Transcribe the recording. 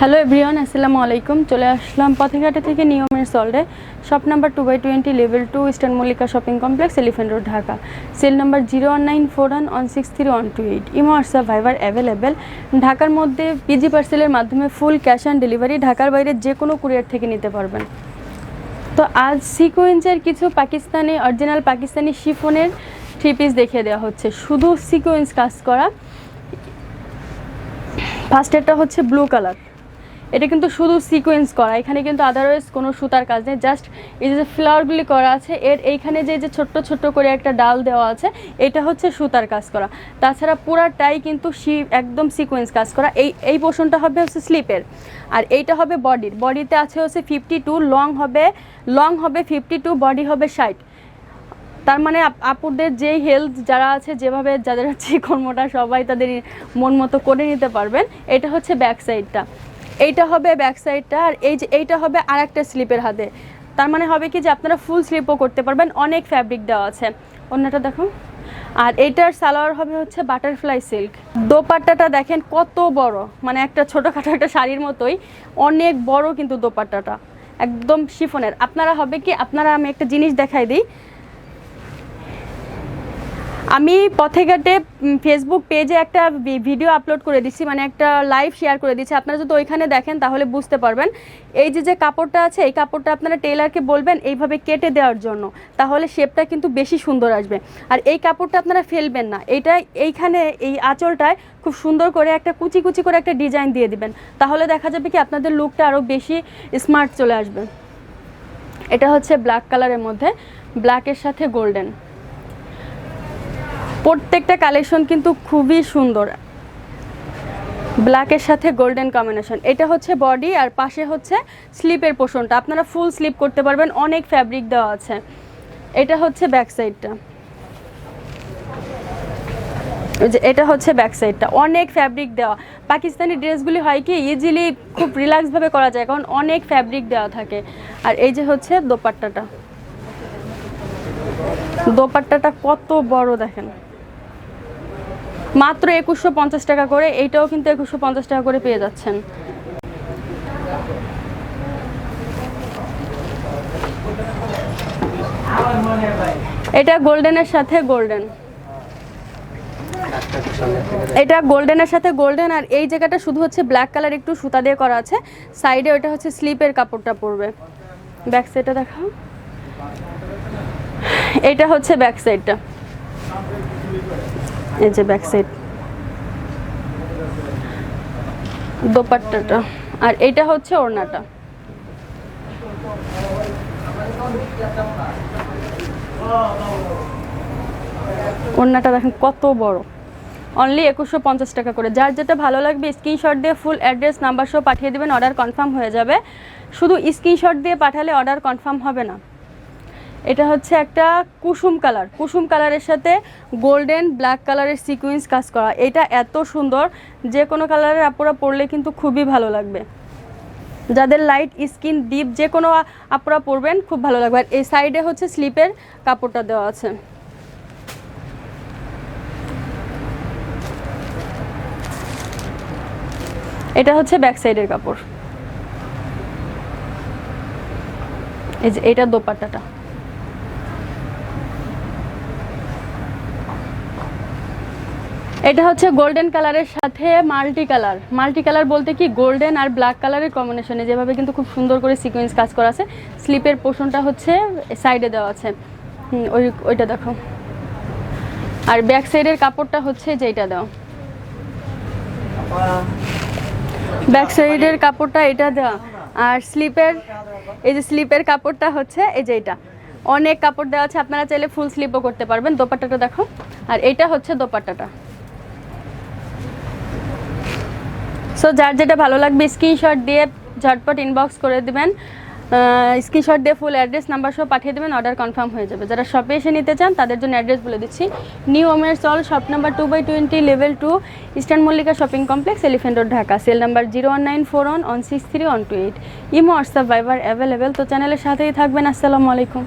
Hello everyone, আসসালামু আলাইকুম। চলে আসলাম পথেঘাটে থেকে নিয়মের সল্টে। Shop number two by twenty level two eastern Mallika shopping complex elephant road Dhaka cell number zero one nine four one one six three one two eight imo WhatsApp Viber available ঢাকার মধ্যে PG পার্সেলের মাধ্যমে full cash on delivery ঢাকার বাইরে যে কোনো courier থেকে নিতে পারবেন। তো আজ সিকোয়েন্সের কিছু পাকিস্তানি অরিজিনাল পাকিস্তানি শিফনের থ্রি পিস দেখিয়ে দেওয়া হচ্ছে। শুধু সিকোয়েন্স কাজ করা। ফার্স্ট ফার্স্টেরটা হচ্ছে ব্লু কালার এটা কিন্তু শুধু সিকোয়েন্স করা, এখানে কিন্তু আদারওয়াইজ কোনো সুতার কাজ নেই জাস্ট এই যে ফ্লাওয়ারগুলি করা আছে, এর এইখানে যে যে ছোট্ট ছোট্ট করে একটা ডাল দেওয়া আছে, এটা হচ্ছে সুতার কাজ করা। তাছাড়া পুরাটাই কিন্তু সি, একদম সিকোয়েন্স কাজ করা। এই এই পোর্শনটা হবে হচ্ছে স্লিপের আর এইটা হবে বডির বডিতে আছে হচ্ছে ফিফটি টু লং হবে লং হবে ফিফটি টু বডি হবে ষাট। তার মানে আপ- আপুদের যেই হেলথ যারা আছে, যেভাবে যাদের চিকন কর্মটা সবাই তাদের মন মতো করে নিতে পারবেন, এটা হচ্ছে ব্যাক সাইডটা এইটা হবে ব্যাক সাইডটা আর এই যে এইটা হবে আর একটা স্লিপের হাতে। তার মানে হবে কি যে আপনারা ফুল স্লিপও করতে পারবেন, অনেক ফ্যাব্রিক দেওয়া আছে। অন্যটা দেখো। আর এইটার সালোয়ার হবে হচ্ছে বাটারফ্লাই সিল্ক দোপাট্টাটা দেখেন কত বড় মানে একটা ছোটোখাটো একটা শাড়ির মতোই, অনেক বড় কিন্তু দোপাট্টাটা। একদম শিফনের। আপনারা হবে কি, আপনারা আমি একটা জিনিস দেখাই দিই। আমি পথেঘাটে উম, ফেসবুক পেজে একটা ভিডিও আপলোড করে দিচ্ছি মানে একটা লাইভ শেয়ার করে দিচ্ছি আপনারা যদি ওইখানে দেখেন তাহলে বুঝতে পারবেন। এই যে যে কাপড়টা আছে এই কাপড়টা আপনারা টেলারকে বলবেন এইভাবে কেটে দেওয়ার জন্য। তাহলে শেপটা কিন্তু বেশি সুন্দর আসবে। আর এই কাপড়টা আপনারা ফেলবেন না। এইটা এইখানে এই আঁচলটায় খুব সুন্দর করে একটা কুচি কুচি করে একটা ডিজাইন দিয়ে দিবেন। তাহলে দেখা যাবে কি আপনাদের লুকটা আরও বেশি স্মার্ট চলে আসবে। এটা হচ্ছে ব্ল্যাক কালারের মধ্যে। ব্ল্যাকের সাথে গোল্ডেন প্রত্যেকটা কালেকশন কিন্তু খুবই সুন্দর। ব্ল্যাকের সাথে গোল্ডেন কম্বিনেশন এটা হচ্ছে বডি আর পাশে হচ্ছে স্লিপের পোষণটা। আপনারা ফুল স্লিপ করতে পারবেন, অনেক ফ্যাব্রিক দেওয়া আছে। এটা হচ্ছে ব্যাক সাইডটা যে এটা হচ্ছে ব্যাক সাইডটা অনেক ফ্যাব্রিক দেওয়া। পাকিস্তানি ড্রেসগুলি হয় কি ইজিলি খুব রিল্যাক্সভাবে করা যায়। কারণ অনেক ফ্যাব্রিক দেওয়া থাকে। আর এই যে হচ্ছে দোপাট্টাটা। দোপাট্টাটা কত বড় দেখেন। মাত্র একুশশো পঞ্চাশ টাকা করে, এইটাও কিন্তু একুশশো পঞ্চাশ টাকা করে পেয়ে যাচ্ছেন। এটা গোল্ডেনের সাথে গোল্ডেন। এটা গোল্ডেনের সাথে গোল্ডেন, আর এই জায়গাটা শুধু হচ্ছে ব্ল্যাক কালার, একটু সুতা দিয়ে করা আছে। সাইডে ওটা হচ্ছে স্লিপের কাপড়টা পরবে। ব্যাক সাইডটা দেখাও। এটা হচ্ছে ব্যাক সাইডটা। এই যে ব্যাক সাইড দোপাট্টাটা। আর এটা হচ্ছে ওড়নাটা। ওড়নাটা দেখেন কত বড়। অনলি একুশশো পঞ্চাশ টাকা করে। যার যেটা ভালো লাগবে স্ক্রিনশট দিয়ে ফুল অ্যাড্রেস নাম্বার সহ পাঠিয়ে দেবেন অর্ডার কনফার্ম হয়ে যাবে। শুধু স্ক্রিনশট দিয়ে পাঠালে অর্ডার কনফার্ম হবে না। এটা হচ্ছে একটা কুসুম কালার। কুসুম কালারের সাথে গোল্ডেন ব্ল্যাক কালারের সিকুয়েন্স কাজ করা। এটা এত সুন্দর, যে কোনো কালারের আপুরা পরলে কিন্তু খুবই ভালো লাগবে। যাদের লাইট স্কিন ডিপ যে কোনো আপুরা পরবেন, খুব ভালো লাগবে। আর এই সাইডে হচ্ছে স্লিপের কাপড়টা দেওয়া আছে। এটা হচ্ছে ব্যাক সাইডের কাপড়। এই যে, এটা দোপাট্টাটা। এটা হচ্ছে গোল্ডেন কালারের সাথে মাল্টি কালার মাল্টি কালার বলতে কি গোল্ডেন আর ব্ল্যাক কালারের কম্বিনেশনে যেভাবে কিন্তু খুব সুন্দর করে সিকোয়েন্স কাজ করা আছে। স্লিপের পোর্শনটা হচ্ছে সাইডে দেওয়া আছে। ওই, ওইটা দেখো। আর ব্যাক সাইডের কাপড়টা হচ্ছে যেটা দাও ব্যাক সাইডের কাপড়টা এটা দেওয়া। আর স্লিপের এই যে স্লিপের কাপড়টা হচ্ছে এই যে এটা অনেক কাপড় দেওয়া আছে। আপনারা চাইলে ফুল স্লিপও করতে পারবেন। দোপাট্টাটা দেখো। আর এটা হচ্ছে দোপাট্টাটা। সো যার যেটা ভালো লাগবে স্ক্রিনশট দিয়ে ঝটপট ইনবক্স করে দেবেন। স্ক্রিনশট দিয়ে ফুল অ্যাড্রেস নাম্বার সহ পাঠিয়ে দেবেন অর্ডার কনফার্ম হয়ে যাবে। যারা শপে এসে নিতে চান, তাদের জন্য অ্যাড্রেস বলে দিচ্ছি। নিউ ওমের সল shop number two by twenty level two eastern Mallika shopping complex elephant road Dhaka cell number zero one nine four one one six three one two eight imo WhatsApp Viber available তো চ্যানেলের সাথেই থাকবেন। আসসালামু আলাইকুম